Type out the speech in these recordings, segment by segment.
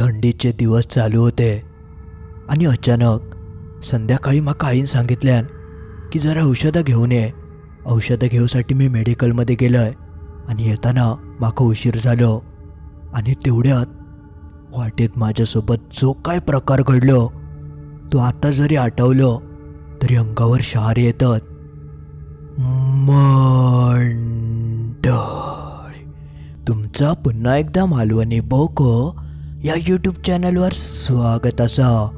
थंडीचे दिवस चालू होते. आणि अचानक संध्याकाळी मग आईन सांगितल्यान की जरा औषधं घेऊन ये. औषधं घेऊसाठी मी मेडिकलमध्ये गेलो आहे आणि येताना माका उशीर झालो. आणि तेवढ्यात वाटेत माझ्यासोबत जो काय प्रकार घडलो तो आता जरी आठवलो तरी अंगावर शहार येतात मंड तुमचा पुन्हा एकदा मालवणी बोको या यूट्यूब चॅनलवर स्वागत असा.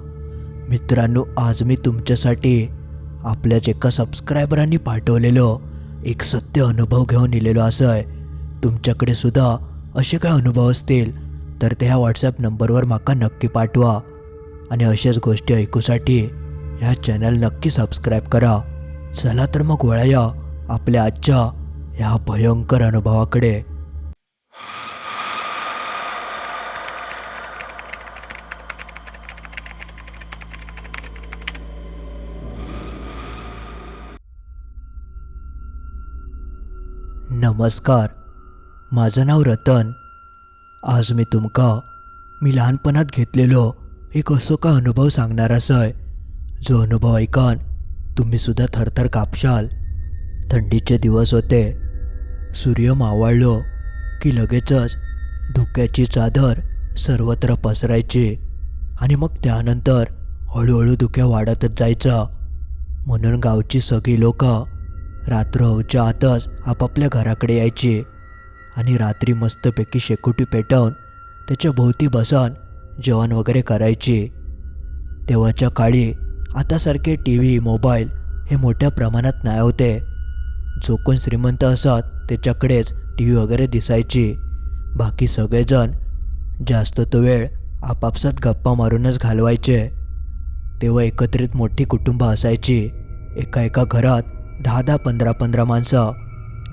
मित्रांनो आज मी तुमच्यासाठी आपल्याच एका सबस्क्रायबरांनी पाठवलेलो एक सत्य अनुभव घेऊन इलेलो असं आहे. तुमच्याकडे सुद्धा असे काय अनुभव असतील तर ते ह्या व्हॉट्सॲप नंबरवर माका नक्की पाठवा. आणि अशाच गोष्टी ऐकूसाठी ह्या चॅनल नक्की सबस्क्राईब करा. चला तर मग वळया आपल्या आजच्या ह्या भयंकर अनुभवाकडे. नमस्कार. माझं नाव रतन. आज मी तुमका मी लहानपणात घेतलेलो एक असो का अनुभव सांगणार असय जो अनुभव ऐकन तुम्ही सुद्धा थरथर कापशाल. थंडीचे दिवस होते. सूर्य मावळलो की लगेचच धुक्याची चादर सर्वत्र पसरायची आणि मग त्यानंतर हळूहळू धुक्या वाढतच जायचा. म्हणून गावची सगळी लोकं रात्र होच्या आतच आपापल्या घराकडे यायची आणि रात्री मस्तपैकी शेकोटी पेटवून त्याच्या भोवती बसून जेवण वगैरे करायची. तेव्हाच्या काळी आतासारखे टी व्ही मोबाईल हे मोठ्या प्रमाणात नाही होते. जो कोण श्रीमंत असत त्याच्याकडेच टी व्ही वगैरे दिसायची. बाकी सगळेजण जास्त तो वेळ आपापसात गप्पा मारूनच घालवायचे. तेव्हा एकत्रित मोठी कुटुंब असायची. एका एका घरात दहा दहा पंधरा पंधरा माणसं.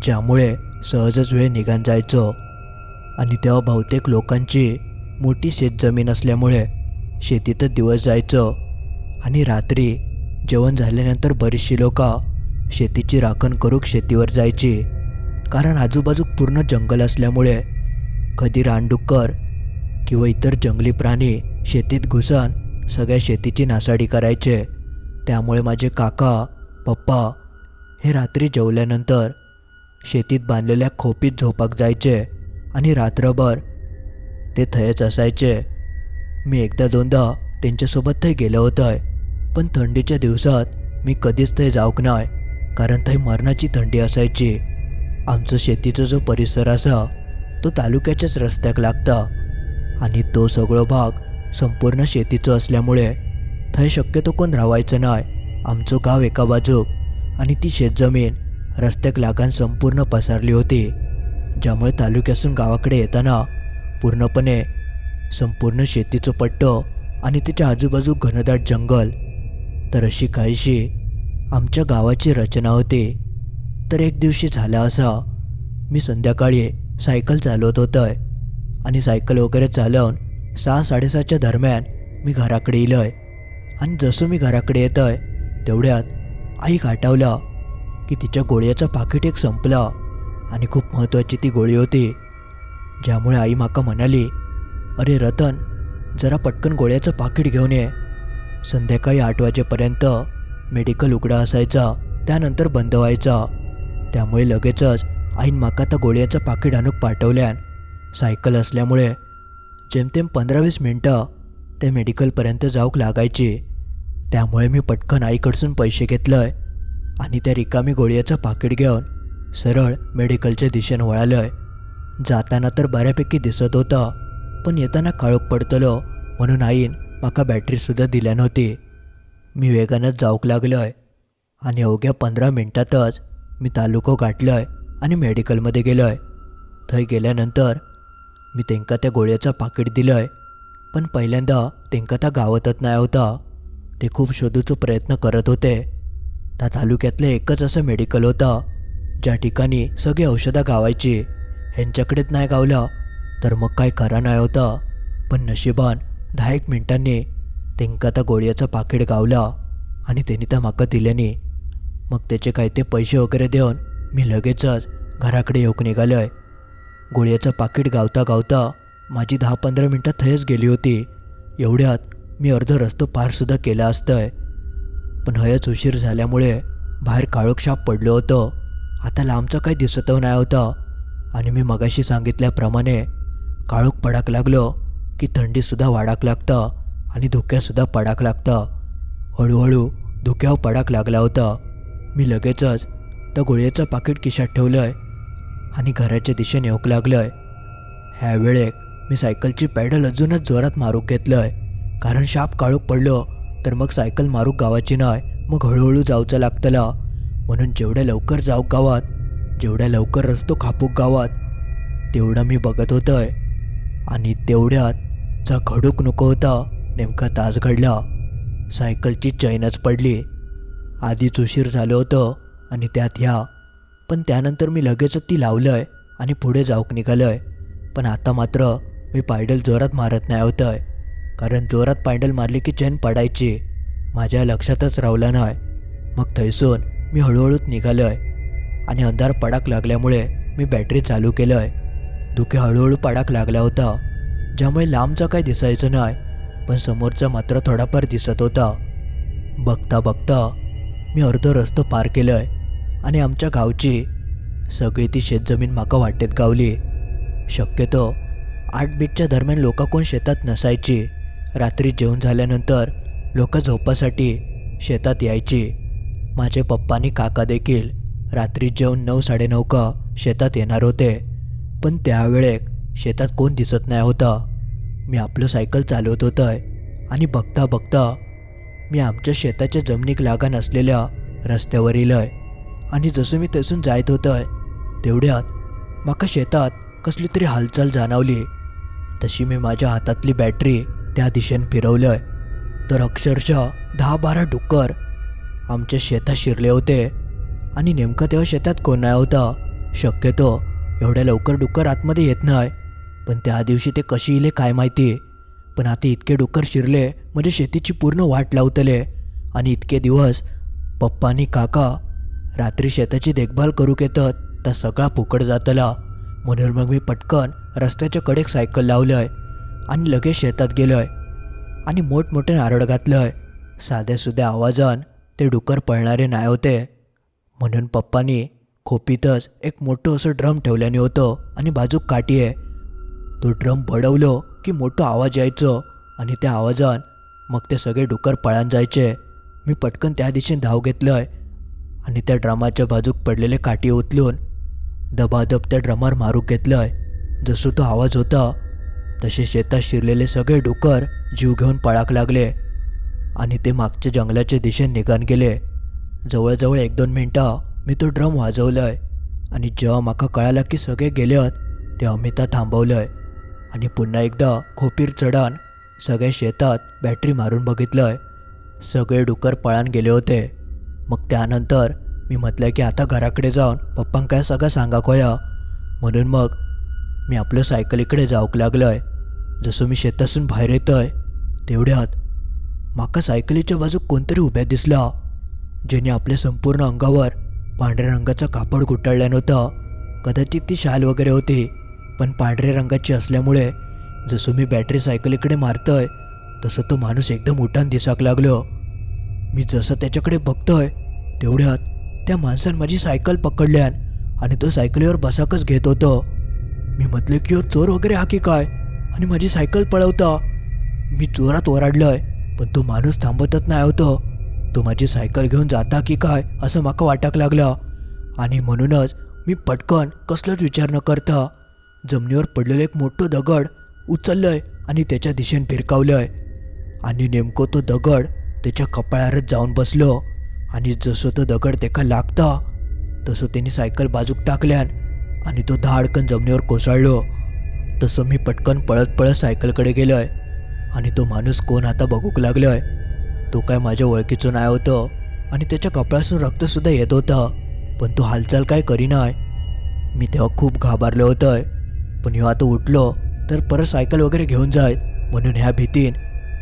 ज्यामुळे सहजच वेळ निघान जायचो. आणि तेव्हा बहुतेक लोकांची मोठी शेतजमीन असल्यामुळे शेतीतच दिवस जायचं. आणि रात्री जेवण झाल्यानंतर बरीचशी लोक शेतीची राखण करूक शेतीवर जायची. कारण आजूबाजू पूर्ण जंगल असल्यामुळे कधी रानडुक्कर किंवा इतर जंगली प्राणी शेतीत घुसन सगळ्या शेतीची नासाडी करायचे. त्यामुळे माझे काका पप्पा हे रात्री जेवल्यानंतर शेतीत बांधलेल्या खोपीत झोपाक जायचे आणि रात्रभर ते थयच असायचे. मी एकदा दोनदा त्यांच्यासोबत थंय गेलो होतंय पण थंडीच्या दिवसात मी कधीच थंय जाऊक नाय कारण थंय मरणाची थंडी असायची. आमचं शेतीचा जो परिसर असा तो तालुक्याच्याच रस्त्याक लागता आणि तो सगळो भाग संपूर्ण शेतीचो असल्यामुळे थंय शक्यतो कोण रावायचं नाय. आमचं गाव एका बाजूक आणि ती शेतजमीन रस्त्याक लागान संपूर्ण पसरली होती. ज्यामुळे तालुक्यातून गावाकडे येताना पूर्णपणे संपूर्ण शेतीचं पट्ट आणि त्याच्या आजूबाजू घनदाट जंगल तर अशी काहीशी आमच्या गावाची रचना होती. तर एक दिवशी झाला असा मी संध्याकाळी सायकल चालवत होतोय आणि सायकल वगैरे चालवून सहा साडेसहाच्या दरम्यान मी घराकडे येलोय आणि जसं मी घराकडे येतोय तेवढ्यात आई आठवला की तिच्या गोळ्याचं पाकिट एक संपला आणि खूप महत्त्वाची ती गोळी होती. ज्यामुळे आई माका म्हणाली अरे रतन जरा पटकन गोळ्याचं पाकिट घेऊन ये. संध्याकाळी आठ वाजेपर्यंत मेडिकल उघडा असायचा त्यानंतर बंद व्हायचा. त्यामुळे लगेचच आईन माका त्या गोळ्याचं पाकिट आणूक पाठवल्यान सायकल असल्यामुळे जेमतेम पंधरा वीस मिनटं ते मेडिकलपर्यंत जाऊक लागायची. त्यामुळे मी पटकन आईकडसून पैसे घेतलंय आणि त्या रिकामी गोळ्याचं पाकिट घेऊन सरळ मेडिकलच्या दिशेनं आहे जाताना तर बऱ्यापैकी दिसत होतं पण येताना काळोख पडतलो म्हणून आईन माका बॅटरीसुद्धा दिल्या नव्हती. मी वेगानंच जाऊक लागलोय आणि अवघ्या पंधरा मिनटातच मी तालुको गाठलोय आणि मेडिकलमध्ये गेलोय. थंय गेल्यानंतर मी तेंका त्या गोळ्याचं पाकिट दिलंय पण पहिल्यांदा तेंका त्या गावातच नाही होता. ते खूप शोधूचा प्रयत्न करत होते. त्या तालुक्यातलं एकच असं मेडिकल होतं ज्या ठिकाणी सगळी औषधं गावायची. ह्यांच्याकडेच नाही गावलं तर मग काय करा नाही होतं. पण नशिबान दहा एक मिनिटांनी तेंका त्या गोळ्याचं पाकिट गावला आणि त्यांनी त्या माका दिल्याने. मग त्याचे काय ते पैसे वगैरे देऊन मी लगेचच घराकडे येऊक आहे गोळ्याचं पाकिट गावता गावता माझी दहा पंधरा मिनटं थयच गेली होती. एवढ्यात मी अर्ध रस्तो पारसुद्धा केला असतंय. पण हयच उशीर झाल्यामुळे बाहेर काळोखशाप पडलो होतं. आता लांबचं काही दिसत नाही होतं. आणि मी मगाशी सांगितल्याप्रमाणे काळोख पडाक लागलो की थंडीसुद्धा वाढाक लागतं आणि धुक्यासुद्धा पडाक लागतं. हळूहळू धुक्यावर पडाक लागला होता. मी लगेचच त्या गोळ्याचं पाकिट खिशात ठेवलंय आणि घराच्या दिशेने येऊक लागलंय. ह्या वेळेक मी सायकलची पॅडल अजूनच जोरात मारूक घेतलंय. कारण शाप काळोख पडलं तर मग सायकल मारूक गावाची नाही मग हळूहळू जाऊचं लागतला. म्हणून जेवढ्या लवकर जाऊ गावात जेवढ्या लवकर रस्तो खापूक गावात तेवढं मी बघत होतंय. आणि तेवढ्यात जा घडूक नको होता नेमका तास घडला. सायकलची चैनच पडली. आधीच उशीर झालं होतं आणि त्यात ह्या पण त्यानंतर मी लगेचच ती लावलंय आणि पुढे जाऊक निघालोय. पण आता मात्र मी पायडल जोरात मारत नाही होतंय. कारण जोरात पायडल मारली की चैन पडायची. माझ्या लक्षातच रावला नाही. मग थैसून मी हळूहळूच निघालोय. आणि अंधार पडाक लागल्यामुळे मी बॅटरी चालू केलंय. धुके हळूहळू पडाक लागला होता. ज्यामुळे लांबचा काही दिसायचं नाही पण समोरचा मात्र थोडाफार दिसत होता. बघता बघता मी अर्ध रस्तो पार केलंय. आणि आमच्या गावची सगळी ती शेतजमीन माका वाटेत गावली. शक्यतो आठ बीटच्या दरम्यान लोक कोण शेतात नसायची. रात्री जेवण झाल्यानंतर लोक झोपासाठी शेतात यायची. माझे पप्पानी काका देखील रात्री जेवण नऊ साडेनऊ का शेतात येणार होते. पण त्यावेळेक शेतात कोण दिसत नाही होता. मी आपलं सायकल चालवत होतं आणि बघता बघता मी आमच्या शेताच्या जमिनीक लागा नसलेल्या रस्त्यावर इलय आणि जसं मी तसून जायत होतंय तेवढ्यात माका शेतात कसली तरी हालचाल जाणवली. तशी मी माझ्या हातातली बॅटरी त्या दिशेने फिरवलंय. तर अक्षरशः दहा बारा डुक्कर आमच्या शेतात शिरले होते. आणि नेमकं तेव्हा शेतात कोण नाही होता. शक्यतो एवढ्या लवकर डुक्कर आतमध्ये येत नाही. पण त्या दिवशी ते कशी इले काय माहिती. पण आता इतके डुक्कर शिरले म्हणजे शेतीची पूर्ण वाट लावतले. आणि इतके दिवस पप्पा आणि काका रात्री शेताची देखभाल करूक येतात तर सगळा फुकट जातला. म्हणून मग मी पटकन रस्त्याच्या कडेक सायकल लावलंय. आणि लगेच शेतात गेलोय. आणि मोठमोठे नारळ घातलंय. साध्या सुध्या आवाजान ते डुकर पळणारे नाही होते. म्हणून पप्पानी खोपीतच एक मोठं असं ड्रम ठेवल्याने होतं आणि बाजूक काठी आहे तो ड्रम बडवलो की मोठं आवाज यायचो आणि त्या आवाजान मग ते सगळे डुकर पळान जायचे. मी पटकन त्या दिशेने धाव घेतलंय आणि त्या ड्रमाच्या बाजूक पडलेले काठी उचलून दबादब त्या ड्रमावर मारूक घेतलंय. जसं तो आवाज होता तसे शेतात शिरलेले सगळे डुकर जीव घेऊन पळाक लागले. आणि ते मागच्या जंगलाच्या दिशेने निघान गेले. जवळजवळ एक दोन मिनटं मी तो ड्रम वाजवलंय. आणि जेव्हा माका कळालं की सगळे गेलेत तेव्हा मी त्या थांबवलंय. आणि पुन्हा एकदा खोपीर चढान सगळ्या शेतात बॅटरी मारून बघितलंय. सगळे डुकर पळान गेले होते. मग त्यानंतर मी म्हटलं की आता घराकडे जाऊन पप्पांक काय सगळं सांगा खोया. म्हणून मग मी आपलं सायकलीकडे जाऊक लागलोय. जसं मी शेतातून बाहेर येतोय तेवढ्यात माका सायकलीच्या बाजूक कोणतरी उभ्या दिसला ज्याने आपल्या संपूर्ण अंगावर पांढऱ्या रंगाचा कापड गुटाळल्यानं होतं कदाचित ती शाल वगैरे होती पण पांढऱ्या रंगाची असल्यामुळे जसं मी बॅटरी सायकलीकडे मारतोय तसं तो माणूस एकदम उठान दिसाक लागलो. मी जसं त्याच्याकडे बघतोय तेवढ्यात त्या माणसानं माझी सायकल पकडल्यान आणि तो सायकलीवर बसाकच घेत होतो. मी म्हटले की हो चोर वगैरे हा की काय? आणि माझी सायकल पळवता. मी चोरात ओरडलोय पण तो माणूस थांबतच नाही होतो. तो माझी सायकल घेऊन जाता की काय असं माका वाटाक लागलं. आणि म्हणूनच मी पटकन कसलाच विचार न करता जमिनीवर पडलेलं एक मोठं दगड उचललंय आणि त्याच्या दिशेने फिरकावलंय. आणि नेमकं तो दगड त्याच्या कपाळावरच जाऊन बसलो. आणि जसं तो दगड तेका लागता तसं त्याने सायकल बाजूक टाकल्यान आणि तो धाडकन जमिनीवर कोसळलो. तसं मी पटकन पळत पळत सायकलकडे गेलोय. आणि तो माणूस कोण आता बघूक लागलोय. तो काय माझ्या ओळखीचं नाही होतं. आणि त्याच्या कपड्यासून रक्तसुद्धा येत होतं. पण तो हालचाल काय करीनाय? मी तेव्हा खूप घाबरलो होतंय. पण ह्यो आता उठलो तर परत सायकल वगैरे घेऊन जायत म्हणून ह्या भीतीन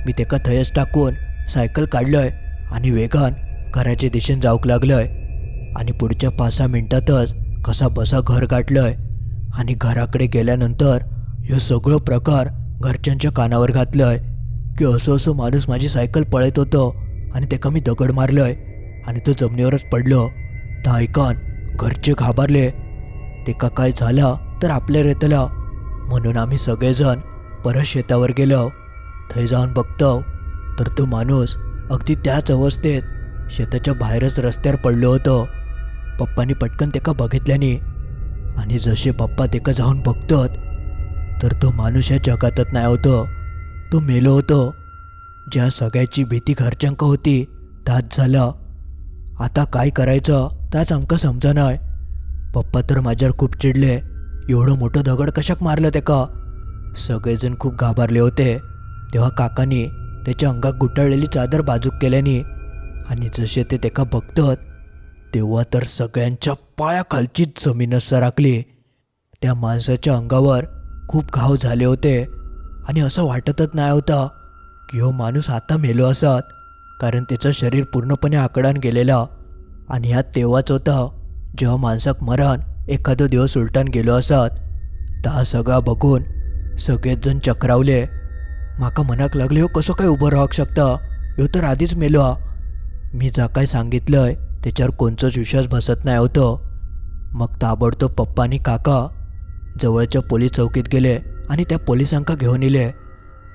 मी तेका थयच टाकून सायकल काढलोय आणि वेगान घराच्या दिशेने जाऊक लागलोय. आणि पुढच्या पाच सहा मिनटातच कसा बसा घर गाठलंय. आणि घराकडे गेल्यानंतर हे सगळं प्रकार घरच्यांच्या कानावर घातलंय. की असं असं माणूस माझी सायकल पळत होतं आणि त्याका मी दगड मारलंय आणि तो जमिनीवरच पडलो. तर ऐकान घरचे घाबरले. तेका काय झालं तर आपल्या रेतला. म्हणून आम्ही सगळेजण परत शेतावर गेलो. थंय जाऊन बघतो. तर तो माणूस अगदी त्याच अवस्थेत शेताच्या बाहेरच रस्त्यावर पडलो होतो. पप्पानी पटकन तेका बघितल्याने आणि जसे पप्पा तेका जाऊन बघतात तर तो माणूस या जगातच नाही होतो. तो मेलो होतो. ज्या सगळ्याची भीती घरच्यांक होती त्याच झालं. आता काय करायचं त्याच आमका समजा नाही पप्पा तर माझ्यावर खूप चिडले. एवढं मोठं दगड कशाक मारलं तेका सगळेजण खूप घाबरले होते. तेव्हा काकांनी त्याच्या अंगात गुटाळलेली चादर बाजूक केल्याने. आणि जसे ते तेका बघतात तेव्हा तर सगळ्यांच्या पायाखालचीच जमीन सरकली त्या माणसाच्या अंगावर खूप घाव झाले होते आणि असं वाटतच नाही होतं की हो माणूस आता मेलो असत कारण त्याचं शरीर पूर्णपणे आकडान गेलेलं आणि ह्यात तेव्हाच होतं जेव्हा माणसाक मरण एखादं दिवस उलटान गेलो असत. ता सगळा बघून सगळेच जण चक्रावले. माका मनाक लागले हो कसं काय उभं राहू शकतं? ह्यो तर आधीच मेलो. मी जा काय सांगितलंय त्याच्यावर कोणचाच विश्वास बसत नाही होतं. मग ताबडतोब पप्पा आणि काका जवळच्या पोलीस चौकीत गेले आणि त्या पोलिसांका घेऊन इले.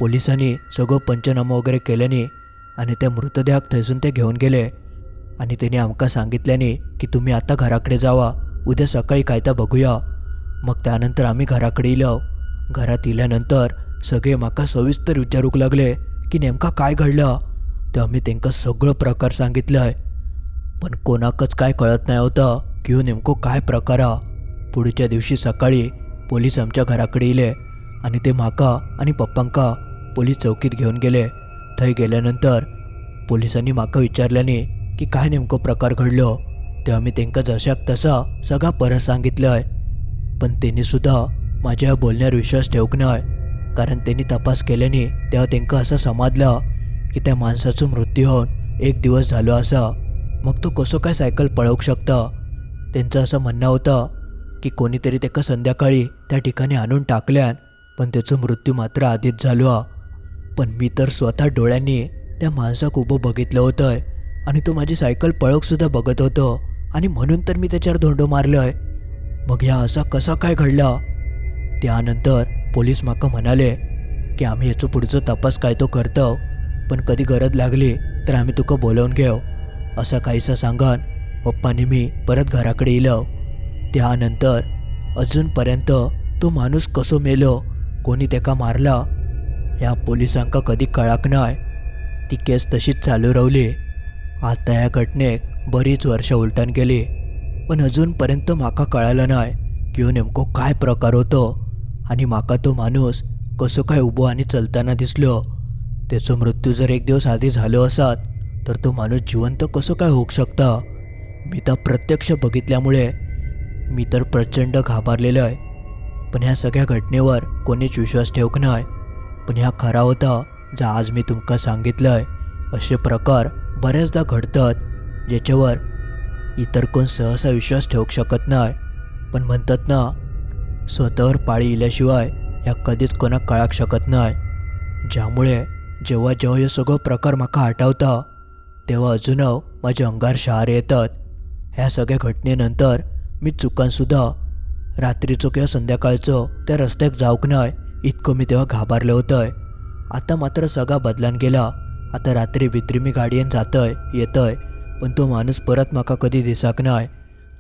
पोलिसांनी सगळं पंचनामा वगैरे केल्याने आणि त्या मृतदेहाक थैसून ते घेऊन गेले. आणि त्यांनी आमका सांगितल्याने की तुम्ही आता घराकडे जावा उद्या सकाळी कायदा बघूया. मग त्यानंतर आम्ही घराकडे इलो घरात इल्यानंतर सगळे माका सविस्तर विचारूक लागले की नेमका काय घडलं. ते आम्ही त्यांका सगळं प्रकार सांगितलंय. पण कोणाकच काय कळत नाही होतं की हो नेमको काय प्रकार हा पुढच्या दिवशी सकाळी पोलीस आमच्या घराकडे येले आणि ते माका आणि पप्पांका पोलीस चौकीत घेऊन गेले. थंय गेल्यानंतर पोलिसांनी माका विचारल्याने की काय नेमकं प्रकार घडलो. तेव्हा मी त्यांका जशाक तसा सगळा परत सांगितलंय. पण त्यांनी सुद्धा माझ्या या बोलण्यावर विश्वास ठेवक नाही कारण त्यांनी तपास केल्याने तेव्हा त्यांका असं समाजलं की त्या माणसाचा मृत्यू होऊन एक दिवस झालो असा. मग तो कसं काय सायकल पळवू शकतं? त्यांचं असं म्हणणं होतं की कोणीतरी त्याका संध्याकाळी त्या ठिकाणी आणून टाकल्यान पण त्याचा मृत्यू मात्र आधीच झालो. हा. पण मी तर स्वतः डोळ्यांनी त्या माणसाक उभं बघितलं होतं आणि तो माझी सायकल पळकसुद्धा बघत होतो आणि म्हणून तर मी त्याच्यावर धोंडो मारलोय. मग ह्या असा कसा काय घडला? त्यानंतर पोलीस माका म्हणाले की आम्ही याचं पुढचं तपास काय तो करतो पण कधी गरज लागली तर आम्ही तुका बोलावून घेऊ असं काहीसं सांगन. पप्पाने मी परत घराकडे इलो. त्यानंतर अजूनपर्यंत तो माणूस कसो मेलो कोणी त्याका मारला ह्या पोलिसांका कधी कळाक नाय. ती केस तशीच चालू रावली. आता ह्या घटनेक बरीच वर्ष उलटून गेली पण अजूनपर्यंत माका कळालं नाय की नेमको काय प्रकार होतो आणि माका तो माणूस कसो काय उभो आणि चलताना दिसलो. त्याचो मृत्यू जर एक दिवस आधी झालो असत तर तो माणूस जिवंत कसो काय होऊ शकता? मी तर प्रत्यक्ष बघितल्यामुळे मी तर प्रचंड घाबरलेलो आहे. पण ह्या सगळ्या घटनेवर कोणीच विश्वास ठेवक नाही. पण ह्या खरा होता जा आज मी तुमका सांगितलं आहे असे प्रकार बऱ्याचदा घडतात ज्याच्यावर इतर कोण सहसा विश्वास ठेवू शकत नाही. पण म्हणतात ना स्वतःवर पाळी इल्याशिवाय ह्या कधीच कोणाक कळाक शकत नाही. ज्यामुळे जेव्हा जेव्हा हे सगळं प्रकार म्हाका आठवता तेव्हा अजून माझे अंगार शहार येतात. ह्या सगळ्या घटनेनंतर मी चुकांसुद्धा रात्रीचो किंवा संध्याकाळचो त्या रस्त्याक जाऊक नाही इतकं मी तेव्हा घाबरलं होतंय. आता मात्र सगळा बदलान गेला. आता रात्री भित्री मी गाडयेन जातय येतय पण तो माणूस परत म्हाका कधी दिसाक नाही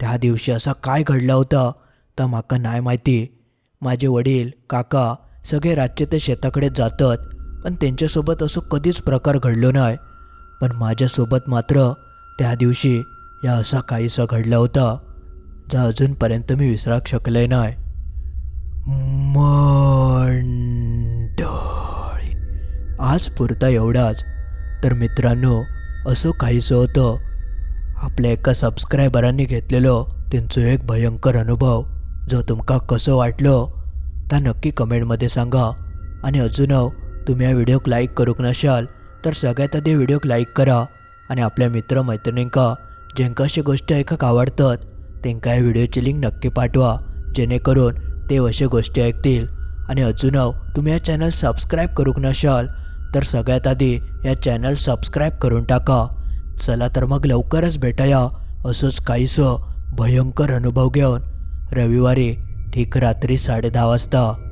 त्या दिवशी असा काय घडला होता तर म्हाका नाही माहिती. माझे वडील काका सगळे रातचे ते शेताकडे जातात पण त्यांच्यासोबत असं कधीच प्रकार घडलो नाही पण माझ्यासोबत मात्र त्या दिवशी या असा काहीसा घडला होता ज्या अजूनपर्यंत मी विसराक शकले नाही मंडळी आज पुरता एवढाच. तर मित्रांनो असं काहीसं होतं. आपल्या एका सबस्क्रायबरांनी घेतलेलो त्यांचो एक भयंकर अनुभव जो तुमका कसं वाटलो ता नक्की कमेंटमध्ये सांगा. आणि अजून तुम्ही या व्हिडिओक लाईक करूक नशाल तर सगळ्यात आधी व्हिडिओक लाईक करा आणि आपल्या मित्रमैत्रिणींका जेंका अशी गोष्टी ऐकक आवडतात त्यांका या व्हिडिओची लिंक नक्की पाठवा जेणेकरून ते अशा गोष्टी ऐकतील. आणि अजून तुम्ही या चॅनल सबस्क्राईब करूक नशाल तर सगळ्यात आधी या चॅनल सबस्क्राईब करून टाका. चला तर मग लवकरच भेटाया असंच काहीसं भयंकर अनुभव घेऊन. रविवारी ठीक रात्री साडे दहा वाजता.